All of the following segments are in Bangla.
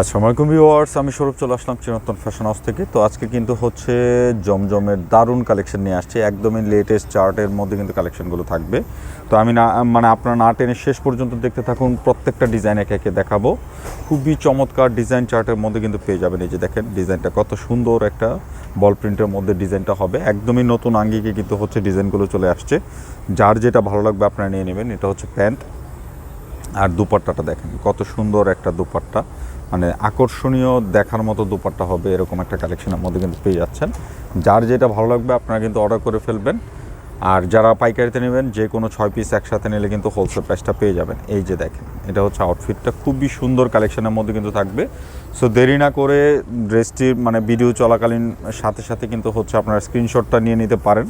আসসালামু আলাইকুম ভিউয়ার্স, আমি সৌরভ চলে আসলাম চিরন্তন ফ্যাশন হাউস থেকে। তো আজকে কিন্তু হচ্ছে জমজমের দারুণ কালেকশন নিয়ে আসছে। একদমই লেটেস্ট চার্টের মধ্যে কিন্তু কালেকশনগুলো থাকবে। তো আমি না মানে আপনার না টেনে শেষ পর্যন্ত দেখতে থাকুন, প্রত্যেকটা ডিজাইন একে একে দেখাবো। খুবই চমৎকার ডিজাইন চার্টের মধ্যে কিন্তু পেয়ে যাবেন এই যে দেখেন ডিজাইনটা কত সুন্দর একটা বল প্রিন্টের মধ্যে ডিজাইনটা হবে। একদমই নতুন আঙ্গিকে কিন্তু হচ্ছে ডিজাইনগুলো চলে আসছে। যার যেটা ভালো লাগবে আপনারা নিয়ে নেবেন, এটা হচ্ছে প্যান্ট আর দুপাট্টাটা দেখেন, কত সুন্দর একটা দুপাট্টা। মানে আকর্ষণীয় দেখার মতো দুপাট্টা হবে এরকম একটা কালেকশনের মধ্যে কিন্তু পেয়ে যাচ্ছেন। যার যেটা ভালো লাগবে আপনারা কিন্তু অর্ডার করে ফেলবেন। আর যারা পাইকারিতে নেবেন, যে কোনো ছয় পিস একসাথে নিলে কিন্তু হোলসেল প্রাইসটা পেয়ে যাবেন। এই যে দেখেন, এটা হচ্ছে আউটফিটটা খুবই সুন্দর কালেকশনের মধ্যে কিন্তু থাকবে। সো দেরি না করে ড্রেসটির মানে ভিডিও চলাকালীন সাথে সাথে কিন্তু হচ্ছে আপনারা স্ক্রিনশটটা নিয়ে নিতে পারেন।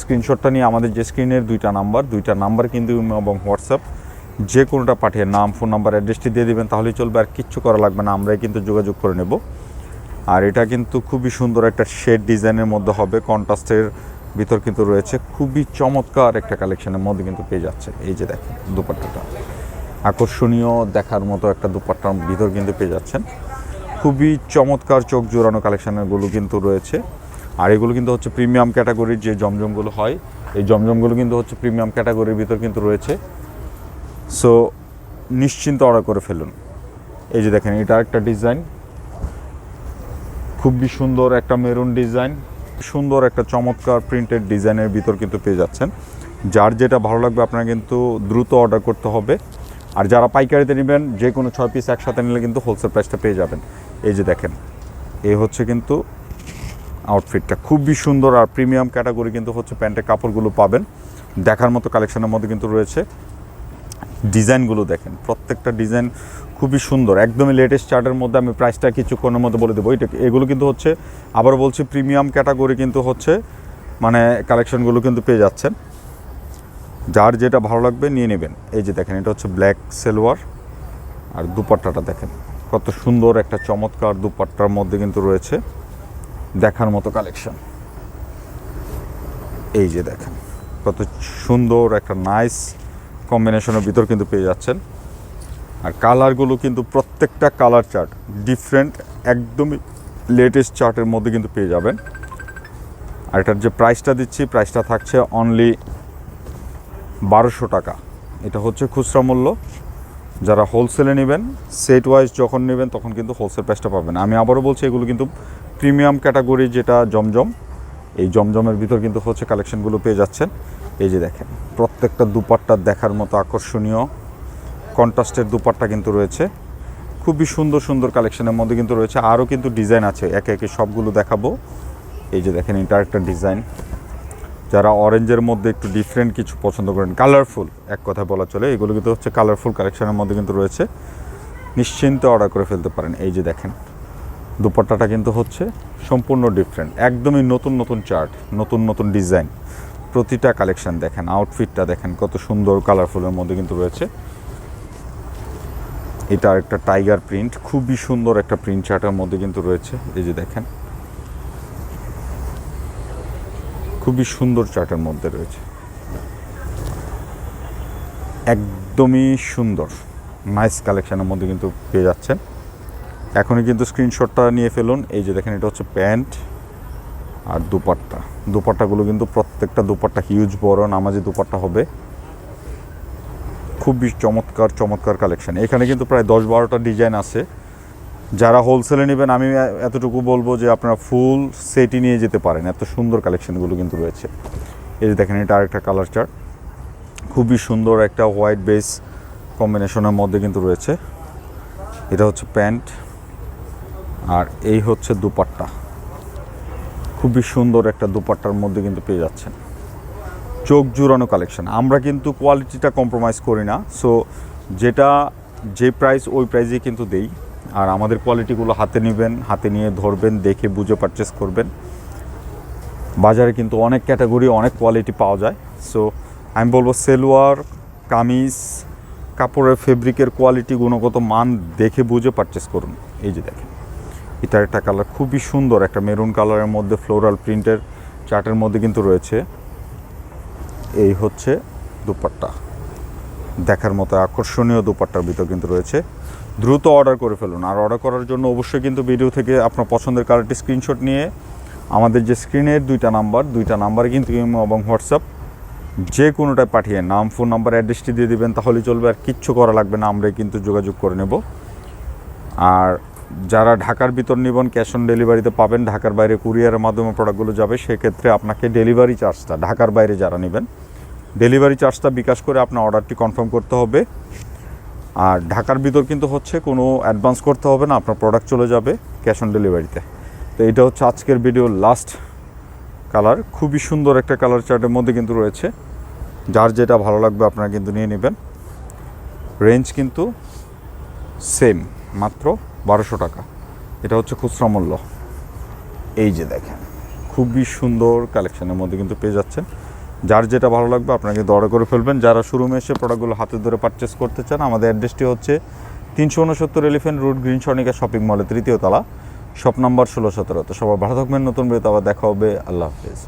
স্ক্রিনশটটা নিয়ে আমাদের যে স্ক্রিনের দুইটা নাম্বার দুইটা নাম্বার কিন্তু এবং হোয়াটসঅ্যাপ যে কোনোটা পাঠিয়ে নাম, ফোন নাম্বার, অ্যাড্রেসটি দিয়ে দেবেন, তাহলেই চলবে আর কিচ্ছু করা লাগবে না। আমরাই কিন্তু যোগাযোগ করে নেব। আর এটা কিন্তু খুবই সুন্দর একটা শেড ডিজাইনের মধ্যে হবে। কন্ট্রাস্টের ভিতর কিন্তু রয়েছে। খুবই চমৎকার একটা কালেকশনের মধ্যে কিন্তু পেয়ে যাচ্ছে। এই যে দেখেন, দুপাট্টাটা। আকর্ষণীয় দেখার মতো একটা দুপাট্টার ভিতর কিন্তু পেয়ে যাচ্ছেন। খুবই চমৎকার চোখ জোড়ানো কালেকশনগুলো কিন্তু রয়েছে। আর এগুলো কিন্তু হচ্ছে প্রিমিয়াম ক্যাটাগরির যে জমজমগুলো হয়, এই জমজমগুলো কিন্তু হচ্ছে প্রিমিয়াম ক্যাটাগরির ভিতর কিন্তু রয়েছে। সো নিশ্চিন্ত অর্ডার করে ফেলুন। এই যে দেখেন, এটা একটা ডিজাইন খুবই সুন্দর একটা মেরুন ডিজাইন সুন্দর একটা চমৎকার প্রিন্টেড ডিজাইনের ভিতর কিন্তু পেয়ে যাচ্ছেন। যার যেটা ভালো লাগবে আপনারা কিন্তু দ্রুত অর্ডার করতে হবে। আর যারা পাইকারিতে নেবেন, যে কোনো ছয় পিস একসাথে নিলে কিন্তু হোলসেল প্রাইসটা পেয়ে যাবেন। এই যে দেখেন এই হচ্ছে কিন্তু আউটফিটটা খুবই সুন্দর আর প্রিমিয়াম ক্যাটাগরি কিন্তু হচ্ছে প্যান্টের কাপড়গুলো পাবেন। দেখার মতো কালেকশনের মধ্যে কিন্তু রয়েছে। ডিজাইনগুলো দেখেন, প্রত্যেকটা ডিজাইন খুবই সুন্দর। একদমই লেটেস্ট চার্টের মধ্যে আমি প্রাইসটা কিছুক্ষণের মধ্যে বলে দেবো। এটা এগুলো কিন্তু হচ্ছে আবার বলছি প্রিমিয়াম ক্যাটাগরি কিন্তু হচ্ছে মানে কালেকশনগুলো কিন্তু পেয়ে যাচ্ছেন। যার যেটা ভালো লাগবে নিয়ে নেবেন। এই যে দেখেন, এটা হচ্ছে ব্ল্যাক সেলোয়ার আর দুপাট্টাটা দেখেন, কত সুন্দর একটা চমৎকার দুপাট্টার মধ্যে কিন্তু রয়েছে দেখার মতো কালেকশন এই যে দেখেন, কত সুন্দর একটা নাইস কম্বিনেশনের ভিতর কিন্তু পেয়ে যাচ্ছেন। আর কালারগুলো কিন্তু প্রত্যেকটা কালার চার্ট ডিফারেন্ট একদমই লেটেস্ট চার্টের মধ্যে কিন্তু পেয়ে যাবেন। আর এটার যে প্রাইসটা দিচ্ছি প্রাইসটা থাকছে অনলি বারোশো টাকা। এটা হচ্ছে খুচরা মূল্য। যারা হোলসেলে নেবেন সেট ওয়াইজ যখন নেবেন, তখন কিন্তু হোলসেল প্রাইসটা পাবেন। আমি আবারও বলছি, এগুলো কিন্তু প্রিমিয়াম ক্যাটাগরি যেটা জমজম এই জমজমের ভিতর কিন্তু হচ্ছে কালেকশনগুলো পেয়ে যাচ্ছেন। এই যে দেখেন, প্রত্যেকটা দুপাট্টা দেখার মতো আকর্ষণীয় কন্ট্রাস্টের দুপাট্টা কিন্তু রয়েছে। খুবই সুন্দর সুন্দর কালেকশনের মধ্যে কিন্তু রয়েছে। আরও কিন্তু ডিজাইন আছে, একে একে সবগুলো দেখাবো। এই যে দেখেন এটা একটা ডিজাইন যারা অরেঞ্জের মধ্যে একটু ডিফারেন্ট কিছু পছন্দ করেন কালারফুল এক কথা বলা চলে, এগুলো কিন্তু হচ্ছে কালারফুল কালেকশনের মধ্যে কিন্তু রয়েছে। নিশ্চিন্তে অর্ডার করে ফেলতে পারেন। এই যে দেখেন দুপাট্টাটা কিন্তু হচ্ছে সম্পূর্ণ ডিফারেন্ট একদমই নতুন নতুন চার্ট নতুন নতুন ডিজাইন প্রতিটা কালেকশন দেখেন আউটফিটটা দেখেন, কত সুন্দর কালারফুলের মধ্যে কিন্তু রয়েছে। এটা একটা টাইগার প্রিন্ট খুবই সুন্দর একটা প্রিন্ট চার্টের মধ্যে কিন্তু রয়েছে, এই যে দেখেন। খুবই সুন্দর চার্টের মধ্যে রয়েছে। একদমই সুন্দর নাইস কালেকশানের মধ্যে কিন্তু পেয়ে যাচ্ছেন। এখনই কিন্তু স্ক্রিনশটটা নিয়ে ফেলুন। এই যে দেখেন, এটা হচ্ছে প্যান্ট আর দুপাট্টা। দুপাট্টাগুলো কিন্তু প্রত্যেকটা দুপাট্টা হিউজ বড়, নামাজি দুপাট্টা হবে। খুবই চমৎকার চমৎকার কালেকশন এখানে কিন্তু প্রায় দশ বারোটা ডিজাইন আছে। যারা হোলসেলে নেবেন, আমি এতটুকু বলব যে আপনারা ফুল সেটই নিয়ে যেতে পারেন। এত সুন্দর কালেকশনগুলো কিন্তু রয়েছে। এই যে দেখেন, এটা আরেকটা কালার চার্ট খুবই সুন্দর একটা হোয়াইট বেস কম্বিনেশনের মধ্যে কিন্তু রয়েছে। এটা হচ্ছে প্যান্ট। আর এই হচ্ছে দুপাট্টা। খুবই সুন্দর একটা দুপাট্টার মধ্যে কিন্তু পেয়ে যাচ্ছেন। চোখ জুড়ানো কালেকশন আমরা কিন্তু কোয়ালিটিটা কম্প্রোমাইজ করি না। সো যেটা যে প্রাইস ওই প্রাইসেই কিন্তু দেই। আর আমাদের কোয়ালিটিগুলো হাতে নেবেন, হাতে নিয়ে ধরবেন, দেখে বুঝে পারচেস করবেন। বাজারে কিন্তু অনেক ক্যাটাগরি অনেক কোয়ালিটি পাওয়া যায়। সো আমি বলব সেলোয়ার, কামিজ, কাপড়ের ফেব্রিকের কোয়ালিটি গুণগত মান দেখে বুঝে পারচেস করুন। এই যে দেখেন। এটার একটা কালার খুবই সুন্দর, একটা মেরুন কালারের মধ্যে ফ্লোরাল প্রিন্টের চার্টের মধ্যে কিন্তু রয়েছে। এই হচ্ছে দুপাট্টা। দেখার মতো আকর্ষণীয় দুপাট্টার ভিতর কিন্তু রয়েছে। দ্রুত অর্ডার করে ফেলুন। আর অর্ডার করার জন্য অবশ্যই কিন্তু ভিডিও থেকে আপনার পছন্দের কালারটি স্ক্রিনশট নিয়ে আমাদের যে স্ক্রিনের দুইটা নাম্বার দুইটা নাম্বারে কিন্তু ইমো এবং হোয়াটসঅ্যাপ যে কোনোটায় পাঠিয়ে নাম ফোন নাম্বার অ্যাড্রেসটি দিয়ে দিবেন, তাহলেই চলবে। আর কিচ্ছু করা লাগবে না, আমরাই কিন্তু যোগাযোগ করে নেব। আর যারা ঢাকার ভিতর নিবেন ক্যাশ অন ডেলিভারিতে পাবেন, ঢাকার বাইরে কুরিয়ারের মাধ্যমে প্রোডাক্টগুলো যাবে, সেক্ষেত্রে আপনাকে ডেলিভারি চার্জটা ঢাকার বাইরে যারা নেবেন ডেলিভারি চার্জটা বিকাশ করে আপনার অর্ডারটি কনফার্ম করতে হবে। আর ঢাকার ভিতর কিন্তু হচ্ছে কোনো অ্যাডভান্স করতে হবে না, আপনার প্রোডাক্ট চলে যাবে ক্যাশ অন ডেলিভারিতে তো এটা হচ্ছে আজকের ভিডিওর লাস্ট কালার খুবই সুন্দর একটা কালার চার্টের মধ্যে কিন্তু রয়েছে। যার যেটা ভালো লাগবে আপনারা কিন্তু নিয়ে নেবেন। রেঞ্জ কিন্তু সেম মাত্র বারোশো টাকা। এটা হচ্ছে খুচরা মূল্য। এই যে দেখেন, খুবই সুন্দর কালেকশনের মধ্যে কিন্তু পেয়ে যাচ্ছেন। যার যেটা ভালো লাগবে আপনাকে অর্ডার করে ফেলবেন। যারা শোরুমে এসে প্রোডাক্টগুলো হাতে ধরে পারচেস করতে চান, আমাদের অ্যাড্রেসটি হচ্ছে তিনশো উনসত্তর Elephant Road green Swarnika shopping মলের তৃতীয় তলা শপ নাম্বার ষোলো সতেরো। তো সবাই ভালো থাকবেন, নতুন বেরোতে আবার দেখা হবে। আল্লাহ হাফিজ।